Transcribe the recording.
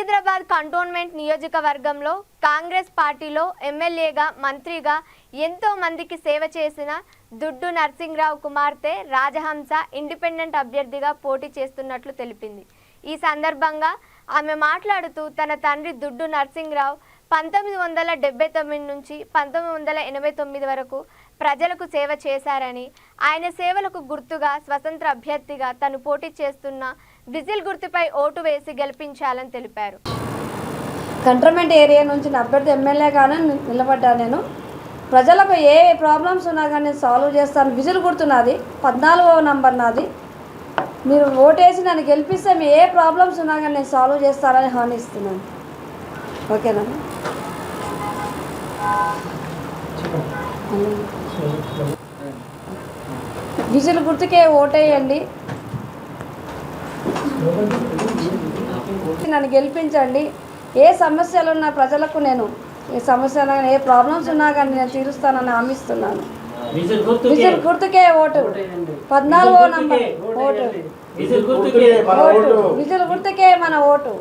Secunderabad cantonment నియోజకవర్గంలో కాంగ్రెస్ పార్టీలో ఎమ్మెల్యేగా మంత్రిగా ఎంతో మందికి సేవ చేసిన దుడ్డు నరసింహరావు కుమార్తె రాజహంస ఇండిపెండెంట్ అభ్యర్థిగా పోటీ చేస్తున్నట్లు తెలిపింది. ఈ సందర్భంగా ఆమె మాట్లాడుతూ తన తండ్రి దుడ్డు నరసింహరావు పంతొమ్మిది వందల డెబ్బై తొమ్మిది నుంచి పంతొమ్మిది వందల ఎనభై తొమ్మిది వరకు ప్రజలకు సేవ చేశారని ఆయన సేవలకు గుర్తుగా స్వతంత్ర అభ్యర్థిగా తను పోటీ చేస్తున్న విజిల్ గుర్తుపై ఓటు వేసి గెలిపించాలని తెలిపారు. కంటర్మెంట్ ఏరియా నుంచి నా అభ్యర్థి ఎమ్మెల్యేగానే నిలబడ్డా నేను. ప్రజలకు ఏ ప్రాబ్లమ్స్ ఉన్నా కానీ నేను సాల్వ్ చేస్తాను. విజిల్ గుర్తున్నది పద్నాలుగవ నంబర్ నాది. మీరు ఓటేసి నన్ను గెలిపిస్తే మీ ఏ ప్రాబ్లమ్స్ ఉన్నా కానీ నేను సాల్వ్ చేస్తానని హామీ ఇస్తున్నాను. ఓకేనా? విజులు గుర్తుకే ఓటేయండి. నన్ను గెలిపించండి. ఏ సమస్యలు ఉన్న ప్రజలకు నేను ఏ సమస్యలు ఏ ప్రాబ్లమ్స్ ఉన్నా కానీ నేను తీరుస్తానని హామీస్తున్నాను విజిల్ గుర్తుకే విజులు గుర్తుకే ఓటు. పద్నాలుగో నంబర్. ఓటు. విజిల్ గుర్తుకే ఓటు. విజులు గుర్తుకే మన ఓటు.